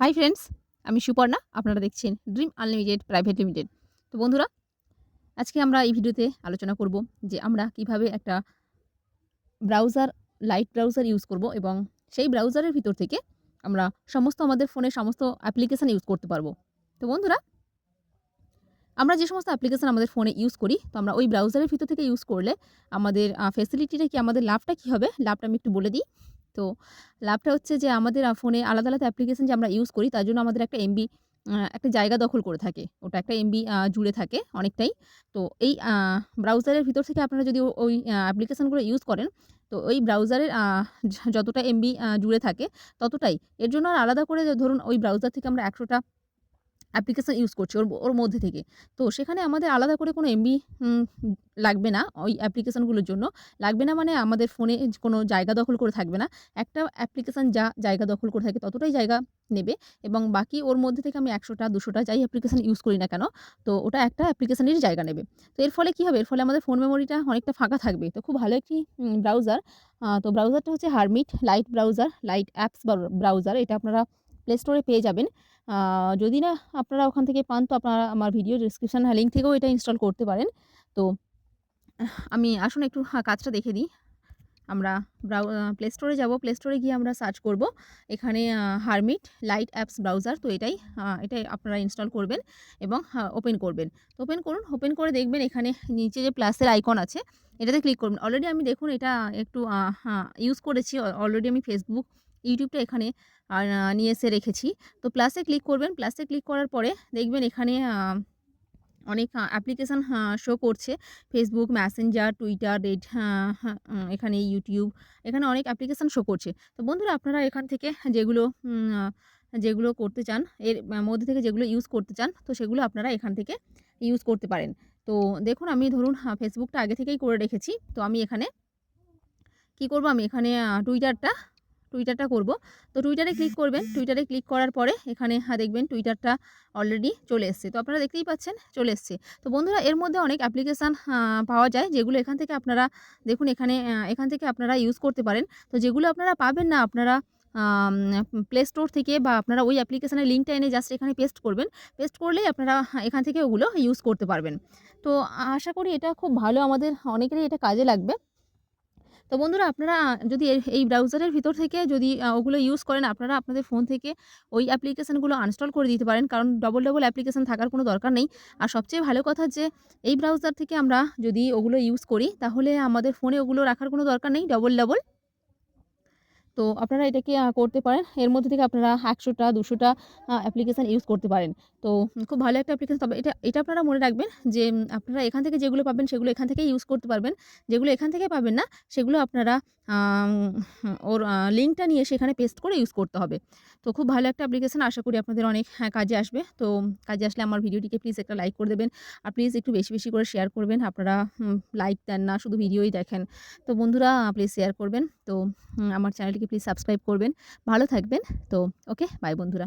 Hi friends আমি সুপর্ণা, আপনারা দেখছেন ড্রিম আনলিমিটেড প্রাইভেট লিমিটেড তো বন্ধুরা, আজকে আমরা এই ভিডিওতে আলোচনা করব যে আমরা কীভাবে একটা ব্রাউজার লাইট ব্রাউজার ইউজ করব এবং সেই ব্রাউজারের ভিতর থেকে আমরা সমস্ত আমাদের ফোনে সমস্ত অ্যাপ্লিকেশান ইউজ করতে পারব। তো বন্ধুরা, আমরা যে সমস্ত অ্যাপ্লিকেশান আমাদের ফোনে ইউজ করি, তো আমরা ওই ব্রাউজারের ভিতর থেকে ইউজ করলে আমাদের ফেসিলিটিটা কি, আমাদের লাভটা কী হবে? লাভটা আমি একটু বলে দিই। তো লাভটা হচ্ছে যে আমাদের ফোনে আলাদা, আলাদা অ্যাপ্লিকেশন যে আমরা ইউজ করি তার জন্য আমাদের একটা এমবি একটা জায়গা দখল করে থাকে। ওটা একটা এমবি জুড়ে থাকে অনেকটাই। তো এই ব্রাউজারের ভিতর থেকে আপনারা যদি ওই অ্যাপ্লিকেশানগুলো ইউজ করেন, তো ওই ব্রাউজারের যতটা এমবি জুড়ে থাকে ততটাই। এর জন্য আর আলাদা করে ধরুন ওই ব্রাউজার থেকে আমরা ১০০ টা অ্যাপ্লিকেশন ইউজ করছি ওর ওর মধ্যে থেকে। তো সেখানে আমাদের আলাদা করে কোনো এমবি লাগবে না ওই অ্যাপ্লিকেশানগুলোর জন্য। লাগবে না মানে আমাদের ফোনে কোনো জায়গা দখল করে থাকবে না। একটা অ্যাপ্লিকেশান যা জায়গা দখল করে থাকে ততটাই জায়গা নেবে এবং বাকি ওর মধ্যে থেকে আমি একশোটা দুশোটা যাই অ্যাপ্লিকেশান ইউজ করি না কেন, তো ওটা একটা অ্যাপ্লিকেশনেরই জায়গা নেবে। তো এর ফলে কী হবে? এর ফলে আমাদের ফোন মেমোরিটা অনেকটা ফাঁকা থাকবে। তো খুব ভালো একটি ব্রাউজার। তো ব্রাউজারটা হচ্ছে Hermit lite browser, lite apps browser. এটা আপনারা প্লে স্টোরে পেয়ে যাবেন। যদি না আপনারা ওখান থেকে পান তো আপনারা আমার ভিডিও ডেসক্রিপশন লিঙ্ক থেকেও এটা ইনস্টল করতে পারেন। তো আমি আসুন একটু কাজটা দেখে দিই। আমরা ব্রাউ প্লে স্টোরে যাব। প্লে স্টোরে গিয়ে আমরা সার্চ করব। এখানে হারমিট লাইট অ্যাপস ব্রাউজার তো এটাই এটাই আপনারা ইনস্টল করবেন এবং ওপেন করবেন। তো ওপেন করুন। ওপেন করে দেখবেন এখানে নিচে যে প্লাসের আইকন আছে এটাতে ক্লিক করবেন। অলরেডি আমি দেখুন এটা একটু ইউজ করেছি। অলরেডি আমি Facebook, YouTube টা এখানে নিয়ে এসে রেখেছি। তো প্লাসে ক্লিক করবেন। প্লাসে ক্লিক করার পরে দেখবেন এখানে অনেক অ্যাপ্লিকেশন শো করছে। ফেসবুক Messenger, টুইটার হা এখানে ইউটিউব এখানে অনেক অ্যাপ্লিকেশন শো করছে। তো বন্ধুরা আপনারা এখান থেকে যেগুলো যেগুলো করতে চান এর মধ্যে থেকে যেগুলো ইউজ করতে চান তো সেগুলো আপনারা এখান থেকে ইউজ করতে পারেন। তো দেখুন আমি ধরুন Facebook আগে থেকেই করে রেখেছি। তো আমি এখানে কি করব আমি এখানে আ Twitter টা Twitter টা করব। তো টুইটারে ক্লিক করবেন। টুইটারে ক্লিক করার পরে এখানে হা দেখবেন টুইটারটা অলরেডি চলে এসছে। তো আপনারা দেখতেই পাচ্ছেন, চলে এসছে। তো বন্ধুরা, এর মধ্যে অনেক অ্যাপ্লিকেশান পাওয়া যায়, যেগুলো এখান থেকে আপনারা, দেখুন এখানে এখান থেকে আপনারা ইউজ করতে পারেন। তো যেগুলো আপনারা পাবেন না, আপনারা প্লে স্টোর থেকে বা আপনারা ওই অ্যাপ্লিকেশনের লিঙ্কটা এনে জাস্ট এখানে পেস্ট করবেন। পেস্ট করলেই আপনারা এখান থেকে ওগুলো ইউজ করতে পারবেন। তো আশা করি এটা খুব ভালো, আমাদের অনেকেরই এটা কাজে লাগবে। তো বন্ধুরা আপনারা যদি এই ব্রাউজারের ভিতর থেকে যদি ওগুলো ইউজ করেন আপনারা আপনাদের ফোন থেকে ওই অ্যাপ্লিকেশানগুলো আনস্টল করে দিতে পারেন। কারণ ডবল, ডবল অ্যাপ্লিকেশান থাকার কোনো দরকার নেই। আর সবচেয়ে ভালো কথা যে এই ব্রাউজার থেকে আমরা যদি ওগুলো ইউজ করি তাহলে আমাদের ফোনে ওগুলো রাখার কোনো দরকার নেই ডবল, ডবল। তো আপনারা এটাকে করতে পারেন। এর মধ্যে থেকে আপনারা ১০০ টা ২০০ টা আ অ্যাপ্লিকেশন ইউজ করতে পারেন। তো খুব ভালো একটা অ্যাপ্লিকেশান তবে এটা এটা আপনারা মনে রাখবেন যে আপনারা এখান থেকে যেগুলো পাবেন সেগুলো এখান থেকে ইউজ করতে পারবেন। যেগুলো এখান থেকে পাবেন না সেগুলো আপনারা ওর লিঙ্কটা নিয়ে সেখানে পেস্ট করে ইউজ করতে হবে। তো খুব ভালো একটা অ্যাপ্লিকেশান আশা করি আপনাদের অনেক হ্যাঁ কাজে আসবে। তো কাজে আসলে আমার ভিডিওটিকে প্লিজ একটা লাইক করে দেবেন। আর প্লিজ একটু বেশি, বেশি করে শেয়ার করবেন। আপনারা লাইক দেন না শুধু ভিডিওই দেখেন। তো বন্ধুরা প্লিজ শেয়ার করবেন। তো আমার চ্যানেলটিকে প্লিজ সাবস্ক্রাইব করবেন। ভালো থাকবেন। তো ওকে বাই বন্ধুরা।